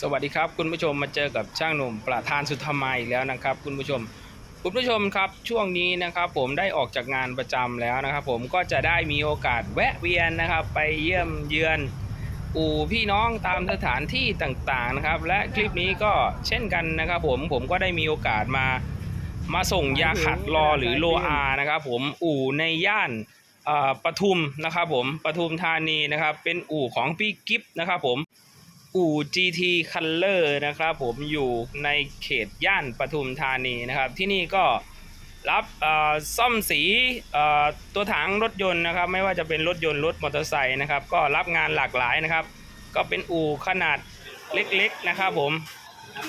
สวัสดีครับคุณผู้ชมมาเจอกับช่างหนุ่มประธานสุธรรมาอีกแล้วนะครับ คุณผู้ชม คุณผู้ชมครับช่วงนี้นะครับผมได้ออกจากงานประจำแล้วนะครับ ผมก็จะได้มีโอกาสแวะเวียนนะครับ ไปเยี่ยมเยือน อู่พี่น้องตามสถานที่ต่างๆนะครับ และคลิปนี้ก็เช่นกันนะครับ ผมผมก็ได้มีโอกาสมามาส่งยาขัดรอหรือโลอานะครับ ผมอู่ในย่านปทุมนะครับ ผมปทุมธานีนะครับ เป็นอู่ของพี่กิฟต์นะครับ ผม อู่ GT Color นะครับผมอยู่ในเขตย่านปทุมธานีนะครับ ที่นี่ก็รับซ่อมสีตัวถังรถยนต์นะครับ ไม่ว่าจะเป็นรถยนต์รถมอเตอร์ไซค์นะครับ ก็รับงานหลากหลายนะครับ ก็เป็นอู่ขนาดเล็กๆนะครับผม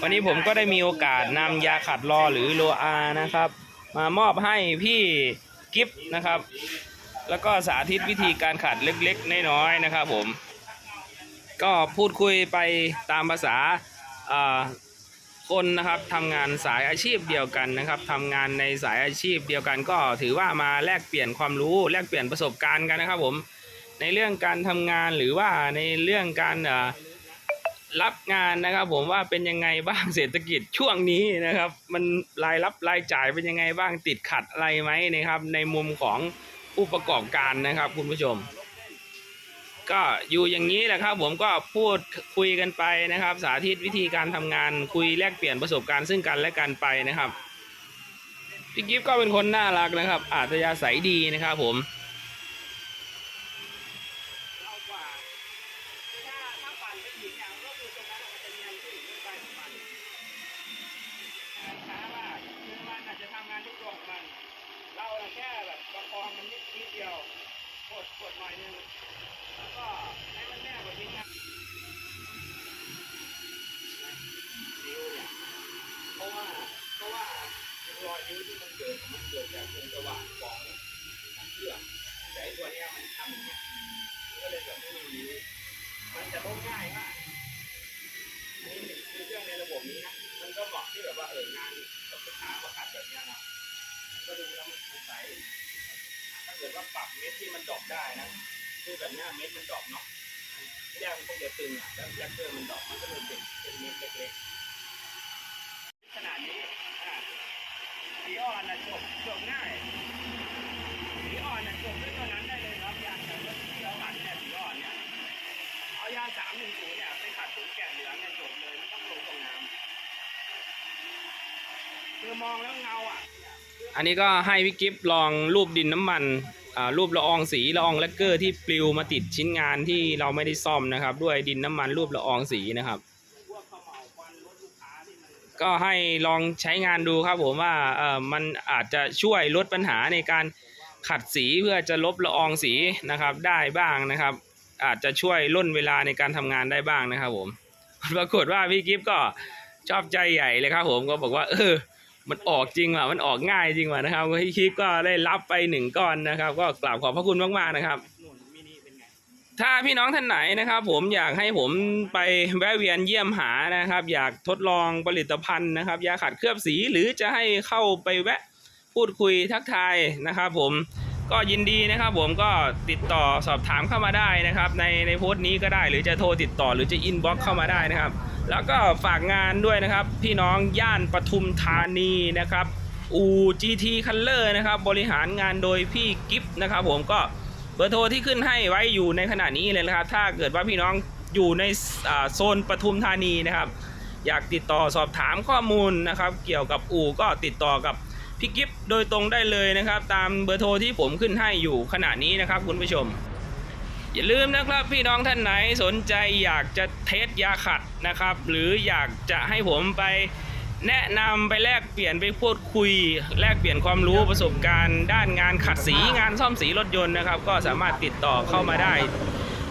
วันนี้ผมก็ได้มีโอกาสนำยาขัดรอหรือโลอานะครับ มามอบให้พี่กิฟต์นะครับ แล้วก็สาธิตวิธีการขัดเล็กๆน้อยๆนะครับผม ก็พูดคุยไปตามภาษาคนนะครับทำงานสายอาชีพเดียวกันนะครับทำงานในสายอาชีพเดียวกัน ก็ถือว่ามาแลกเปลี่ยนความรู้แลกเปลี่ยนประสบการณ์กันนะครับผมในเรื่องการทำงานหรือว่าในเรื่องการรับงานนะครับ ผมว่าเป็นยังไงบ้างเศรษฐกิจช่วงนี้นะครับ มันรายรับรายจ่ายเป็นยังไงบ้างติดขัดอะไรไหมนะครับ ในมุมของผู้ประกอบการนะครับ คุณผู้ชม ก็อยู่อย่างนี้แหละครับ ผมก็พูดคุยกันไปนะครับ สาธิตวิธีการทำงานคุยแลกเปลี่ยนประสบการณ์ซึ่งกันและกันไปนะครับพี่กิฟก็เป็นคนน่ารักนะครับ อาจจะยาศัยดีนะครับ ผมเราแค่แบบประคองมันนิดเดียว กดกดหน่อยนึงแล้วก็ให้มันแน่กว่านี้ครับนิ้วเนี่ยเพราะว่าเพราะว่ารอยนิ้วที่มันเกิดมันเกิดจากวงสว่างของของเครื่องแต่ตัวเนี้ยมันทำอย่างเงี้ยก็เลยแบบไม่มีนิ้วมันจะลบง่ายมากอันนี้คือเครื่องในระบบนี้นะมันก็เหมาะที่แบบว่าเอองานกับลูกค้าประคัดแบบเนี้ยนะก็ดูแล้วมันใสถ้า เกิดว่าปรับเม็ดที่มันดอปได้นะคือแบบนี้เม็ดมันดอปเนาะแยกมันคงจะตึงอะแล้วแยกเกอร์มันดอปมันก็เลยเป็นเป็นเม็ดเล็กๆขนาดนี้อะสีอ่อนนะจบจบง่ายสีอ่อนนะจบด้วยตัวนั้นได้เลยครับยางแต่ว่าที่เราขัดเนี่ยสีอ่อนเนี่ยเอายาสามหนึ่งศูนย์เนี่ยไปขัดถุงแกะเหลืองเนี่ยจบเลยไม่ต้องลงตรงน้ำคือมองแล้วเงาอะ อันนี้ก็ให้พี่กิฟลองรูปดินน้ำมันรูปละอองสีละอองแลกเกอร์ที่ปลิวมาติดชิ้นงานที่เราไม่ได้ซ่อมนะครับ ด้วยดินน้ำมันรูปละอองสีนะครับ ก็ให้ลองใช้งานดูครับผมว่าเออมันอาจจะช่วยลดปัญหาในการขัดสีเพื่อจะลบละอองสีนะครับได้บ้างนะครับ อาจจะช่วยล่นเวลาในการทำงานได้บ้างนะครับผมปรากฏว่าพี่กิฟก็ชอบใจใหญ่เลยครับผมก็บอกว่าเออ มันออกจริงว่ะมันออกง่ายจริงว่ะนะครับคลิปก็ได้รับไปหนึ่งก้อนนะครับ ก็กราบขอบพระคุณมากๆนะครับ ถ้าพี่น้องท่านไหนนะครับ ผมอยากให้ผมไปแวะเวียนเยี่ยมหานะครับ อยากทดลองผลิตภัณฑ์นะครับยาขัดเคลือบสีหรือจะให้เข้าไปแวะพูดคุยทักทายนะครับ ผมก็ยินดีนะครับ ผมก็ติดต่อสอบถามเข้ามาได้นะครับ ในในโพสต์นี้ก็ได้ หรือจะโทรติดต่อหรือจะอินบ็อกเข้ามาได้นะครับ แล้วก็ฝากงานด้วยนะครับ พี่น้องย่านปทุมธานีนะครับอู GT Color นะครับบริหารงานโดยพี่กิฟต์นะครับผมก็เบอร์โทรที่ขึ้นให้ไว้อยู่ในขณะนี้เลยนะครับ ถ้าเกิดว่าพี่น้องอยู่ในโซนปทุมธานีนะครับ อยากติดต่อสอบถามข้อมูลนะครับ เกี่ยวกับอู่ก็ติดต่อกับพี่กิฟต์โดยตรงได้เลยนะครับ ตามเบอร์โทรที่ผมขึ้นให้อยู่ขณะนี้นะครับคุณผู้ชม อย่าลืมนะครับพี่น้องท่านไหนสนใจอยากจะเทสยาขัดนะครับ หรืออยากจะให้ผมไปแนะนำไปแลกเปลี่ยนไปพูดคุย แลกเปลี่ยนความรู้ประสบการณ์ ด้านงานขัดสีงานซ่อมสีรถยนต์นะครับ ก็สามารถติดต่อเข้ามาได้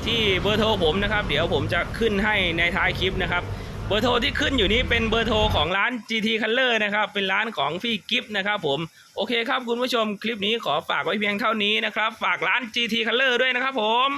ที่เบอร์โทรผมนะครับ เดี๋ยวผมจะขึ้นให้ในท้ายคลิปนะครับ เบอร์โทรที่ขึ้นอยู่นี้เป็นเบอร์โทรของร้าน GT Color นะครับ เป็นร้านของพี่กิฟต์นะครับผมโอเคครับคุณผู้ชมคลิปนี้ขอฝากไว้เพียงเท่านี้นะครับ ฝากร้าน GT Color ด้วยนะครับผม